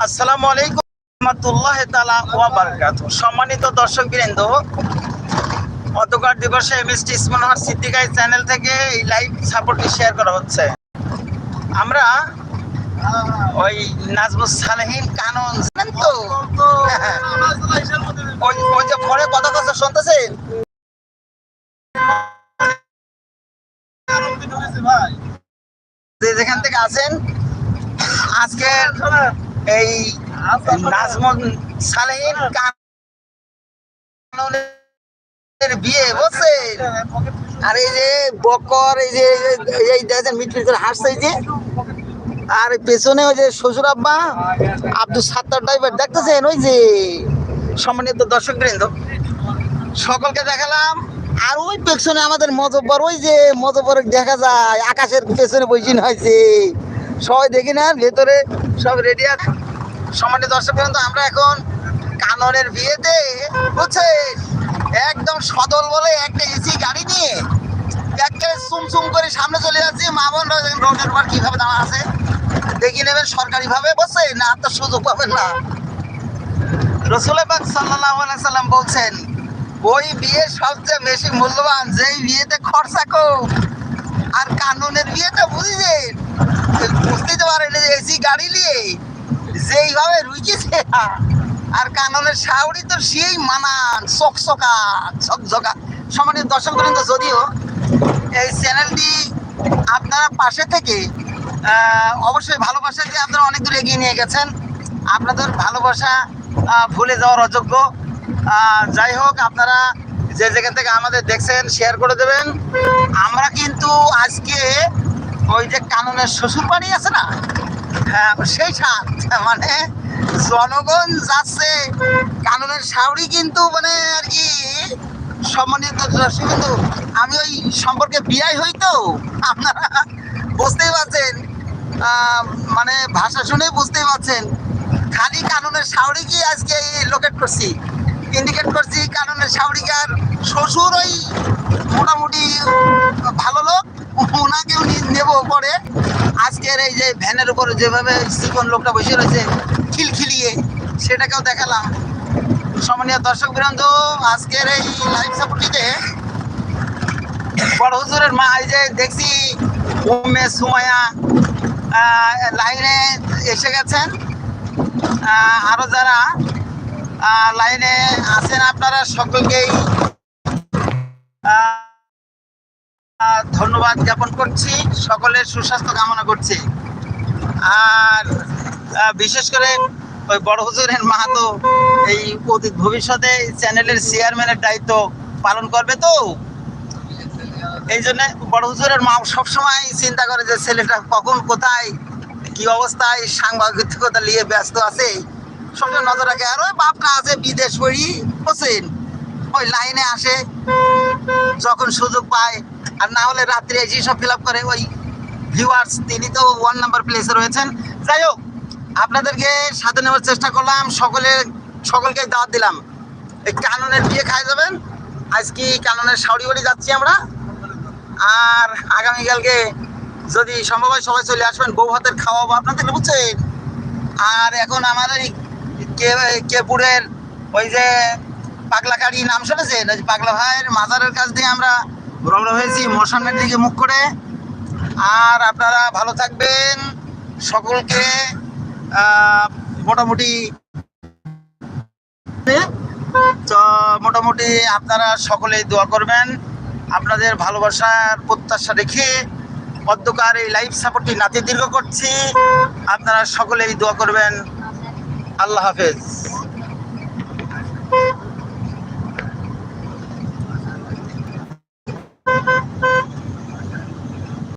আসসালামু আলাইকুম রহমতুল্লাহ তালা ওয়া সম্মানিত দর্শক বৃন্দ অতকার দিবসে এমএসটি ইসমনোহর সিদ্দিকাই চ্যানেল থেকে এই লাইভ সাপোর্টটি শেয়ার করা হচ্ছে। আমরা ওই নাজমুস সালেহীন কানন জানেন তো? ওই ওই যে ফোনে কথা কথা শুনতেছেন? যে যেখান থেকে আছেন আজকে এই নাজমুল সালেহীন কাননের বিয়ে বুঝছেন আর এই যে বকর, এই যে, এই দেখেন মিটমিট করে হাসছে যে। আর পেছনে ওই যে শ্বশুর আব্বা, আব্দুল সাত্তার ড্রাইভার দেখতেছেন? ওই যে, সম্মানিত দর্শক বৃন্দ সকলকে দেখালাম। আর ওই পেছনে আমাদের মজব্বর, ওই যে মজব্বর দেখা যায়, আকাশের পেছনে বইছিন হয়েছে। সবাই দেখি না, ভেতরে সব রেডি আছে? সম্মানিত দর্শক পর্যন্ত আমরা এখন কাননের বিয়েতে বুঝছেন একদম সদল বলে একটা এসি গাড়ি নিয়ে একটা সুম সুম করে সামনে চলে যাচ্ছি। মা বোনরা রোডের পর কীভাবে দাঁড়া আছে? দেখি নেবেন সরকারি ভাবে বসে না আপনার সুযোগ পাবেন না। রসুলাবাদ সাল্লাহ সাল্লাম বলছেন, ওই বিয়ে সবচেয়ে বেশি মূল্যবান, যেই বিয়েতে খরচা কম। আর কানুনের বিয়েটা বুঝেছেন বুঝতেই তো পারেন এসি গাড়ি নিয়ে। যেইভাবে রুইকেছে আর কাননের শাওড়ি তো সেই মানান, চকচকা, ঝকঝকা। সমানের দর্শক করেন তো যদিও এই চ্যানেলটি আপনারা পাশে থেকে অবশ্যই ভালোবাসা দিয়ে আপনারা অনেক দূর এগিয়ে নিয়ে গেছেন। আপনাদের ভালোবাসা ভুলে যাওয়ার অযোগ্য। যাই হোক, আপনারা যে জায়গা থেকে আমাদের দেখছেন শেয়ার করে দেবেন। আমরা কিন্তু আজকে ওই যে কাননের শ্বশুর বাড়ি আছে না? হ্যাঁ সেই সাত। মানে জনগণ যাচ্ছে। কাননের সাউরি কিন্তু মানে আর কি সম্মানিত কিন্তু আমি ওই সম্পর্কে বিয়াই হই তো। আপনারা বুঝতেই পারছেন মানে ভাষা শুনে বুঝতেই পারছেন। খালি কাননের সাউরি কি আজকে লোকেট করছি? ইন্ডিকেট করছি কাননের সাউরিকার শ্বশুর ওই মোটামুটি ভালো লোক। ওনাকে উনি নেব পরে। আজকের এই যে ভ্যানের উপরে যেভাবে চিকন লোকটা বসে রয়েছে খিলখিলিয়ে সেটাকেও দেখালাম। সম্মানীয় দর্শক বৃন্দ আজকের এই লাইভ সাপোর্টিতে বড় হুজুরের মা এই যে দেখছি উম্মে সুমায়া লাইনে এসে গেছেন। আহ, আরও যারা লাইনে আছেন আপনারা সকলকেই ধন্যবাদ জ্ঞাপন করছি। সকলের সুস্বাস্থ্য কামনা করছি। আর বিশেষ করে ওই বড় হুজুরের মাহাতো এই অতীত ভবিষ্যতে চ্যানেলের চেয়ারম্যানের দায়িত্ব পালন করবে তো? এই জন্য বড় হুজুরের মা সবসময় চিন্তা করে যে ছেলেটা কখন কোথায়, কি অবস্থায়, সাংবাদিকতা নিয়ে ব্যস্ত আছে। সবসময় নজর রাখে, আর ওই বাপটা আছে, বিদেশ পড়ি, হোসেন। ওই লাইনে আসে, যখন সুযোগ পায় আর না হলে রাত্রে এসে সব ফিল করে, ওই ভিউয়ার্স তিনি তো ওয়ান নাম্বার প্লেসে রয়েছেন। যাই হোক, আপনাদেরকে সাথে নেওয়ার চেষ্টা করলাম, সকলে, সকলকে দাওয়াত দিলাম। এই কাননের বিয়ে খাই যাবেন। আজকে কাননের সাউরি বাড়ি যাচ্ছি আমরা। আর আগামীকালকে যদি সম্ভব হয় সবাই চলে আসবেন, বউ হাতের খাওয়াবো আপনাদের, বুঝছেন? আর এখন আমাদের এই কে- কেপুরের ওই যে পাগলা কাড়ি নাম শুনেছেন? পাগলা ভাইয়ের মাজারের কাছ দিয়ে আমরা রওনা হয়েছি মশানের দিকে মুখ করে। আর আপনারা ভালো থাকবেন। সকলকে মোটামুটি তো মোটামুটি আপনারা সকলেই দোয়া করবেন। আপনাদের ভালোবাসার প্রত্যাশা রেখে অধ্যকার এই লাইভ সাপোর্টটি নাতি দীর্ঘ করছি। আপনারা সকলেই দোয়া করবেন। আল্লাহ হাফেজ।